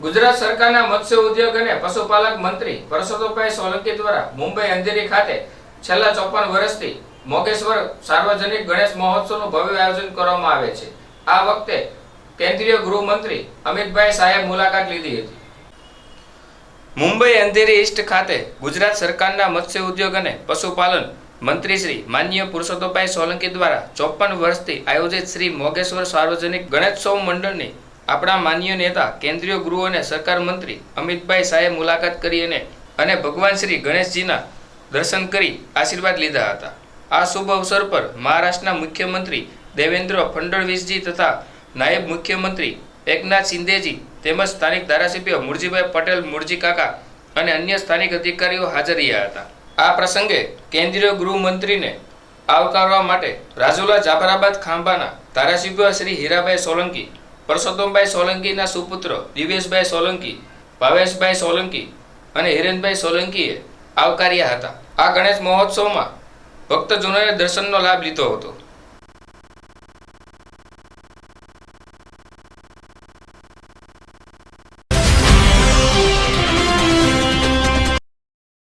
ગુજરાત સરકારના મત્સ્ય ઉદ્યોગ અને પશુપાલક મંત્રી પરસોત્તમભાઈ સોલંકી દ્વારા મુંબઈ અંધેરી ખાતે છેલ્લા ચોપન વર્ષથી મોગેશ્વર સાર્વજનિક ગણેશ મહોત્સવનું ભવ્ય આયોજન કરવામાં આવે છે. આ વખતે કેન્દ્રીય ગૃહમંત્રી અમિતભાઈ શાહે મુલાકાત લીધી હતી. મુંબઈ અંધેરી ઈસ્ટ ખાતે ગુજરાત સરકારના મત્સ્ય ઉદ્યોગ અને પશુપાલન મંત્રી શ્રી માનનીય પુરુષોત્તમભાઈ સોલંકી દ્વારા ચોપન વર્ષથી આયોજિત શ્રી મોગેશ્વર સાર્વજનિક ગણેશોત્સવ મંડળની આપણા માન્ય નેતા, કેન્દ્રીય ગૃહ અને સરકાર મંત્રી અમિતભાઈ શાહે મુલાકાત કરી અને અને ભગવાન શ્રી ગણેશજીના દર્શન કરી આશીર્વાદ લીધા હતા. આ શુભ અવસર પર મહારાષ્ટ્રના મુખ્યમંત્રી દેવેન્દ્ર ફડણવીસજી તથા નાયબ મુખ્યમંત્રી એકનાથ શિંદેજી તેમજ સ્થાનિક ધારાસભ્ય મુરજીભાઈ પટેલ મુરજી કાકા અને અન્ય સ્થાનિક અધિકારીઓ હાજર રહ્યા હતા. આ પ્રસંગે કેન્દ્રીય ગૃહમંત્રીને આવકારવા માટે રાજુલા જાફરાબાદ ખાંભાના ધારાસભ્ય શ્રી હીરાભાઈ સોલંકી પરસોત્તમભાઈ સોલંકીના સુપુત્ર દિવેશભાઈ સોલંકી, ભાવેશભાઈ સોલંકી અને હિરેનભાઈ સોલંકીએ આવકાર્યા હતા. આ ગણેશ મહોત્સવમાં ભક્તજનોએ દર્શનનો લાભ લીધો હતો.